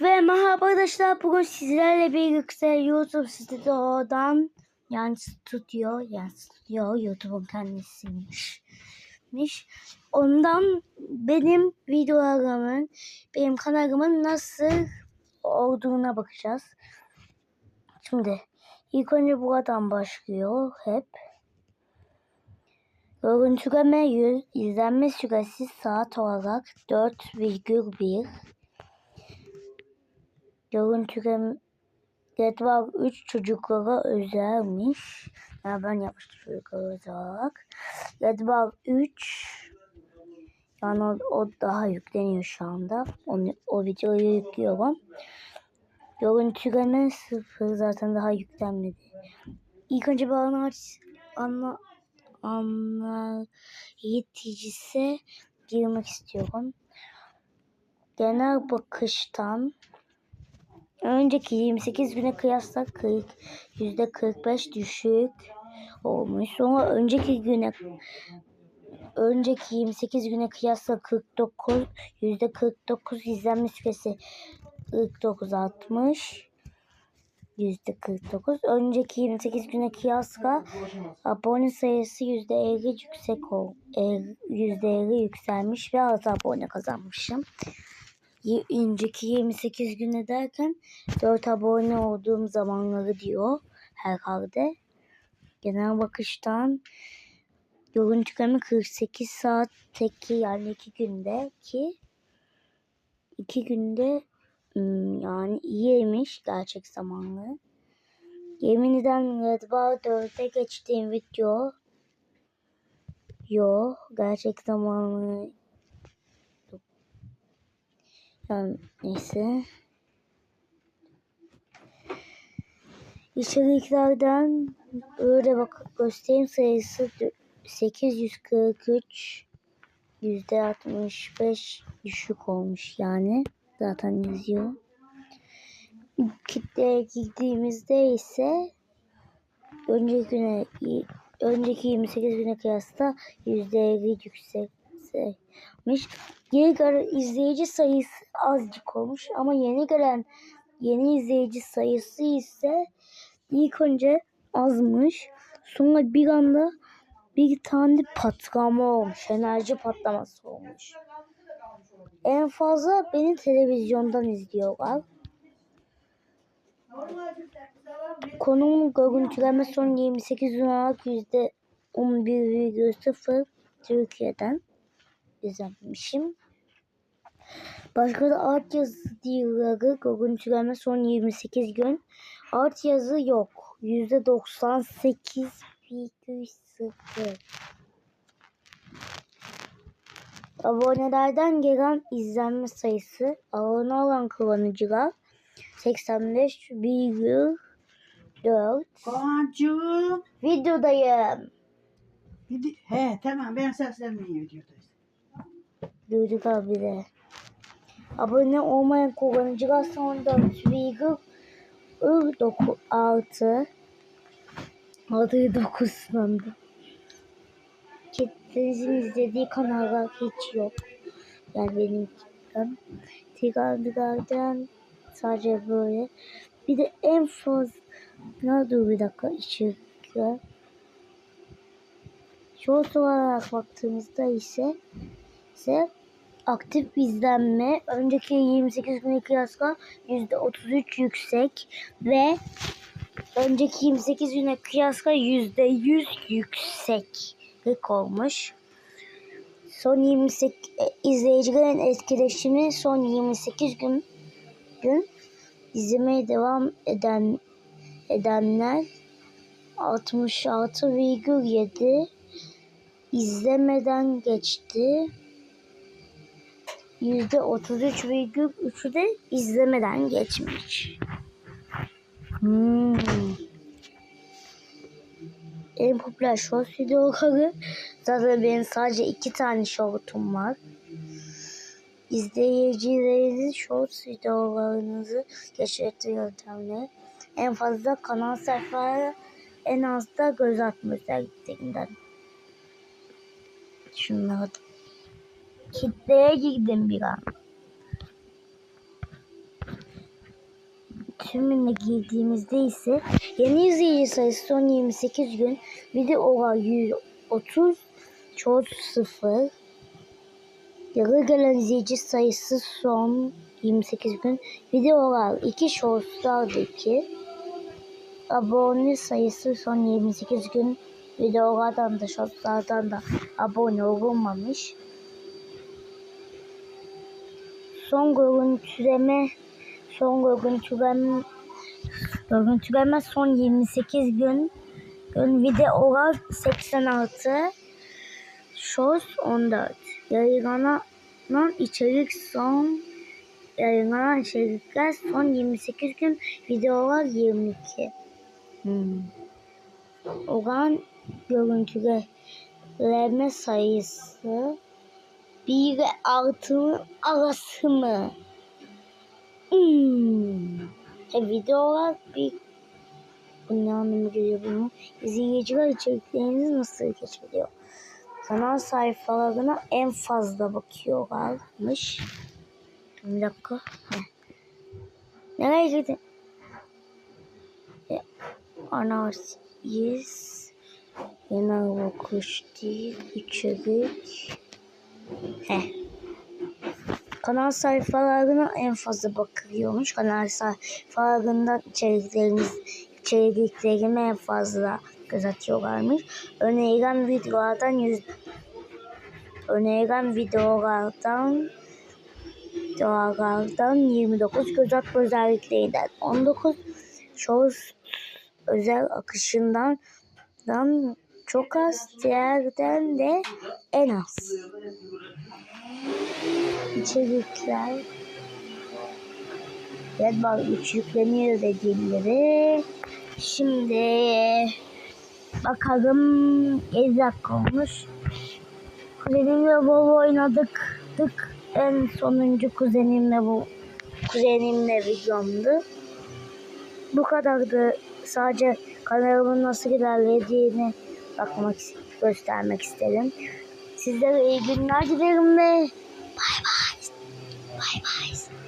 Ve merhaba arkadaşlar bugün sizlerle birlikte YouTube stüdyodan yani stüdyo yani stüdyo YouTube'un kendisiymiş. Miş. Ondan benim videolarımın benim kanalımın nasıl olduğuna bakacağız. Şimdi ilk önce buradan başlıyor hep. Görüntüleme 100, izlenme süresi saat olarak 4,1 Görüntüleme Getvar 3 çocuklara özelmiş. Yani ben yapmıştım çocuklara özel. Getvar 3 yani o, o daha yükleniyor şu anda. Onu, o videoyu yüklüyorum. Görüntüleme 0 zaten daha yüklenmedi. İlk önce bir ana ana, ana yeticisi girmek istiyorum. Genel bakıştan önceki 28 güne kıyasla 40 yüzde 45 düşük olmuş. Sonra önceki güne önceki 28 güne kıyasla 49 yüzde 49 izlenme süresi 49 60 yüzde 49. Önceki 28 güne kıyasla abone sayısı yüzde 50 yüksek ol, yüzde 50 yükselmiş ve az abone kazanmışım. Önceki 28 güne derken 4 abone olduğum zamanları diyor herhalde. Genel bakıştan görüntüleme 48 saatteki yani 2 günde ki 2 günde hmm, yani iyiymiş gerçek zamanlı. Yemin ederim Red Bar 4'e geçtiğim video Yo gerçek zamanlı yani neyse. İçeriklerden öyle bak göstereyim sayısı 843 yüzde 65 düşük olmuş yani zaten yazıyor. Kitleye girdiğimizde ise önceki güne önceki 28 güne kıyasla yüzde 50 yüksekmiş. Yeni gelen izleyici sayısı azıcık olmuş ama yeni gelen yeni izleyici sayısı ise ilk önce azmış. Sonra bir anda bir tane patlama olmuş. Enerji patlaması olmuş. En fazla beni televizyondan izliyorlar. Konum görüntüleme son 28 olarak yüzde 11,0 Türkiye'den izlemişim. Başka da art yazı diyorları görüntüleme son 28 gün. Art yazı yok. Yüzde 98,0. Abonelerden gelen izlenme sayısı abone olan kullanıcılar 85,4 Kovancığım. Videodayım. He tamam ben seslenmeyi videodayız. Duyduk abi de. Abone olmayan kullanıcılar sonunda virgül 6 6'yı 9 sandım. Kitlenizin izlediği kanallar hiç yok. Yani benim kitlem. Tigardılardan sadece böyle. Bir de en fazla ne dur bir dakika içerikler. Short olarak baktığımızda ise ise aktif izlenme önceki 28 güne kıyasla %33 yüksek ve önceki 28 güne kıyasla %100 yükseklik olmuş. Son 28 e, izleyicilerin etkileşimi son 28 gün gün izlemeye devam eden edenler 66,7 izlemeden geçti. Yüzde 33,3'ü de izlemeden geçmiş. Hmm. En popüler short videoları zaten benim sadece iki tane shortum var. İzleyicileriniz short videolarınızı keşfetme yöntemleri en fazla kanal sayfaları en az da göz atma özelliklerinden. Şunları kitleye girdim bir an. tümüne girdiğimizde ise yeni izleyici sayısı son 28 gün, video oran 130, çoğu 0. Yarı gelen izleyici sayısı son 28 gün, video oran 2, shortslar da 2. Abone sayısı son 28 gün, videolardan da shortslardan da abone olunmamış. Son görüntüleme son görüntüleme görüntüleme son 28 gün. Gün video olarak 86 Shorts 14 yayınlanan içerik son yayınlanan içerikler son 28 gün videolar 22 hmm. Oran görüntüleme sayısı 1 ve 6'nın arası mı? Hmm. E, video olarak bir bu ne anlamı geliyor bunu? İzleyiciler içeriklerinizi nasıl keşfediyor? Kanal sayfalarına en fazla bakıyorlarmış. Bir dakika. Heh. Nereye gidin? E, ana yes. Genel bakış değil. İçerik. Heh. Kanal sayfalarına en fazla bakıyormuş. Kanal sayfalarından içeriklerimiz içeriklerime en fazla göz atıyorlarmış. Önerilen videolardan yüz önerilen videolardan videolardan 29 göz atma özelliklerinden 19 shorts özel akışından dan çok az diğerden de en az içerikler Red Bull 3 yükleniyor dediğimleri. Şimdi bakalım 7 dakika olmuş. Kuzenimle bol oynadık. Tık. En sonuncu kuzenimle bu kuzenimle videomdu. Bu kadardı. Sadece kanalımın nasıl ilerlediğini bakmak göstermek istedim. Sizlere iyi günler dilerim ve Bye bye. Bye bye.